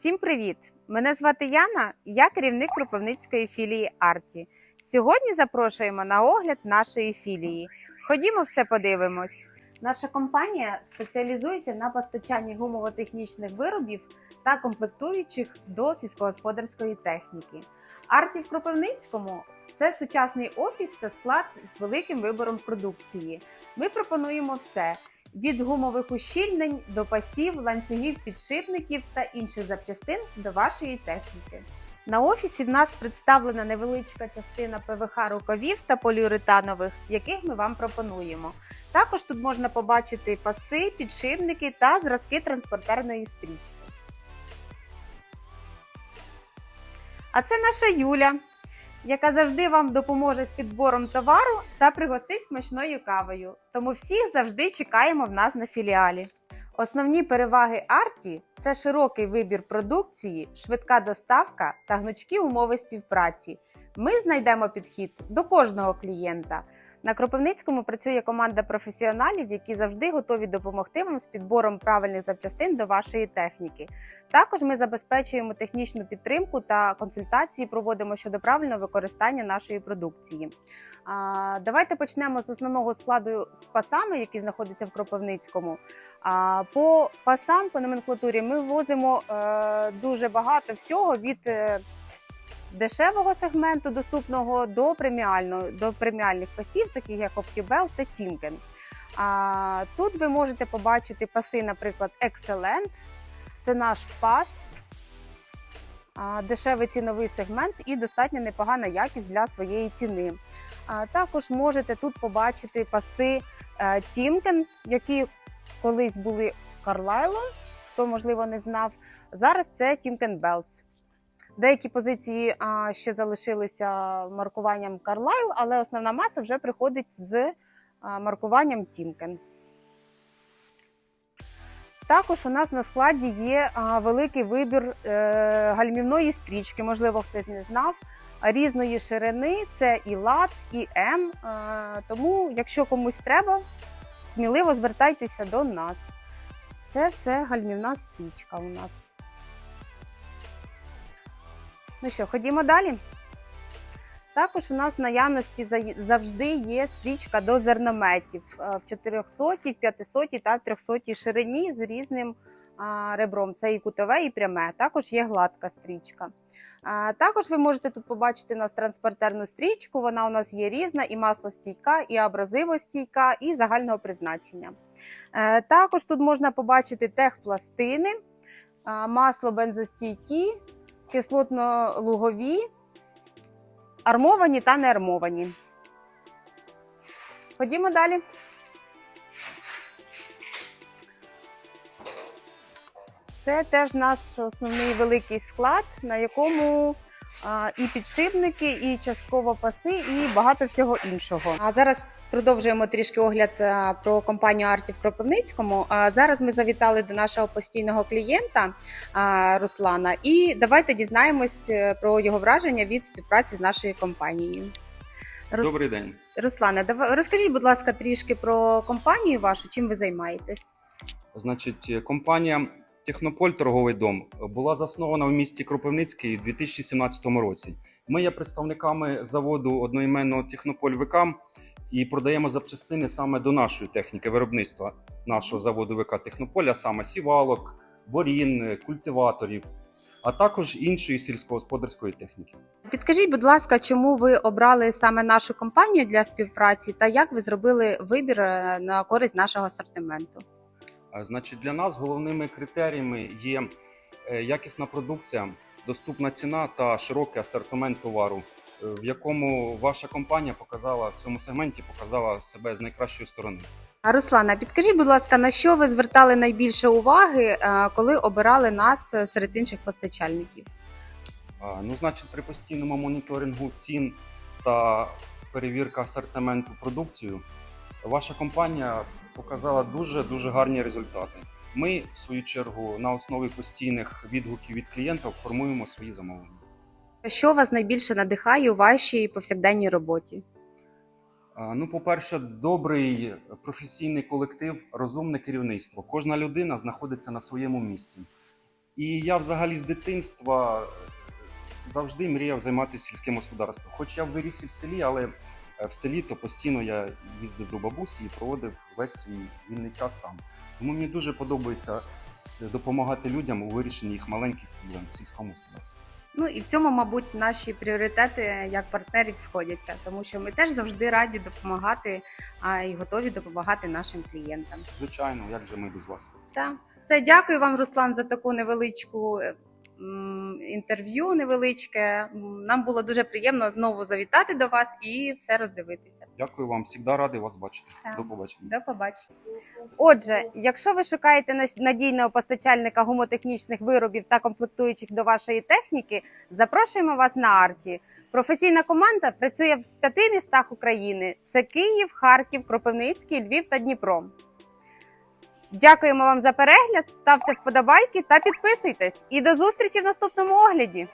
Всім привіт! Мене звати Яна, я керівник Кропивницької філії Арті. Сьогодні запрошуємо на огляд нашої філії. Ходімо, все подивимось. Наша компанія спеціалізується на постачанні гумово-технічних виробів та комплектуючих до сільськогосподарської техніки. Арті в Кропивницькому це сучасний офіс та склад з великим вибором продукції. Ми пропонуємо все від гумових ущільнень до пасів, ланцюгів, підшипників та інших запчастин до вашої техніки. На офісі в нас представлена невеличка частина ПВХ рукавів та поліуретанових, яких ми вам пропонуємо. Також тут можна побачити паси, підшипники та зразки транспортерної стрічки. А це наша Юля, яка завжди вам допоможе з підбором товару та пригостить смачною кавою. Тому всіх завжди чекаємо в нас на філіалі. Основні переваги Арті це широкий вибір продукції, швидка доставка та гнучкі умови співпраці. Ми знайдемо підхід до кожного клієнта. На Кропивницькому працює команда професіоналів, які завжди готові допомогти вам з підбором правильних запчастин до вашої техніки. Також ми забезпечуємо технічну підтримку та консультації проводимо щодо правильного використання нашої продукції. Давайте почнемо з основного складу з пасами, які знаходяться в Кропивницькому. По пасам, по номенклатурі, ми ввозимо е, дуже багато всього від е, дешевого сегменту доступного до преміального до преміальних пасів, таких як OptiBell та Timken. А, Тут ви можете побачити паси, наприклад, Excellent. Це наш пас, дешевий ціновий сегмент і достатньо непогана якість для своєї ціни. Також можете тут побачити паси е, Timken, які колись були Carlisle, хто можливо не знав. Зараз це Timken Belts. Деякі позиції а, ще залишилися маркуванням Carlisle, але основна маса вже приходить з а, маркуванням Timken. Також у нас на складі є а, великий вибір е, гальмівної стрічки, можливо, хтось не знав. Різної ширини це і лад, і М. Е, тому, якщо комусь треба, сміливо звертайтеся до нас. Це все гальмівна стрічка у нас. Ну що, ходімо далі. Також у нас в наявності завжди є стрічка до зернометів е, в 400, в 500 та 300 ширині з різним ребром. Це і кутове, і пряме. Також є гладка стрічка. Також ви можете тут побачити у нас транспортерну стрічку. Вона у нас є різна, і маслостійка, і абразивостійка, і загального призначення. Е, Також тут можна побачити техпластини, масло бензостійкі, кислотно-лугові, армовані та неармовані. Ходімо далі. Це теж наш основний великий склад, на якому і підшипники, і частково паси, і багато всього іншого. А зараз продовжуємо трішки огляд про компанію Арті в Кропивницькому. А зараз ми завітали до нашого постійного клієнта Руслана, і давайте дізнаємось е, про його враження від співпраці з нашою компанією. Рус... Добрий день. Руслане, давай розкажіть, будь ласка, трішки про компанію вашу, чим ви займаєтесь? Значить, компанія Технополь торговий дом була заснована в місті Кропивницький у 2017 році. Ми є представниками заводу одноіменного Технополь ВК і продаємо запчастини саме до нашої техніки виробництва нашого заводу ВК Технополь, а саме сівалок, борін, культиваторів, а також іншої сільськогосподарської техніки. Підкажіть, будь ласка, чому ви обрали саме нашу компанію для співпраці та як ви зробили вибір е, на користь нашого асортименту? Значить, для нас головними критеріями є е, якісна продукція, доступна ціна та широкий асортимент товару, е, в якому ваша компанія показала в цьому сегменті показала себе з найкращої сторони. А, Руслана, підкажіть, будь ласка, на що ви звертали найбільше уваги, е, коли обирали нас серед інших постачальників? Ну, значить, при постійному моніторингу цін та перевірка асортименту продукцію, ваша компанія показала дуже дуже гарні результати. Ми, в свою чергу, на основі постійних відгуків від клієнтів формуємо свої замовлення. Що вас найбільше надихає у вашій повсякденній роботі? Ну, по-перше, добрий професійний колектив, розумне керівництво. Кожна людина знаходиться на своєму місці. І я взагалі з дитинства завжди мріяв займатися сільським господарством. Хоч я виріс в селі, але в селі то постійно я їздив до бабусі і проводив весь свій вільний час там. Тому мені дуже подобається допомагати людям у вирішенні їх маленьких проблем в сільському господарстві. Ну і в цьому, мабуть, наші пріоритети як партнерів сходяться, тому що ми теж завжди раді допомагати а, і готові допомагати нашим клієнтам. Звичайно, як же ми без вас? Так, все, дякую вам, Руслан, за таку невеличку е, інтерв'ю. Невеличке. Нам було дуже приємно знову завітати до вас і все роздивитися. Дякую вам, завжди радий вас бачити. Так. До побачення. До побачення. Отже, якщо ви шукаєте надійного постачальника гумотехнічних виробів та комплектуючих до вашої техніки, запрошуємо вас на арті. Професійна команда працює в п'яти містах України: це Київ, Харків, Кропивницький, Львів та Дніпро. Дякуємо вам за перегляд, ставте вподобайки та підписуйтесь. І до зустрічі в наступному огляді.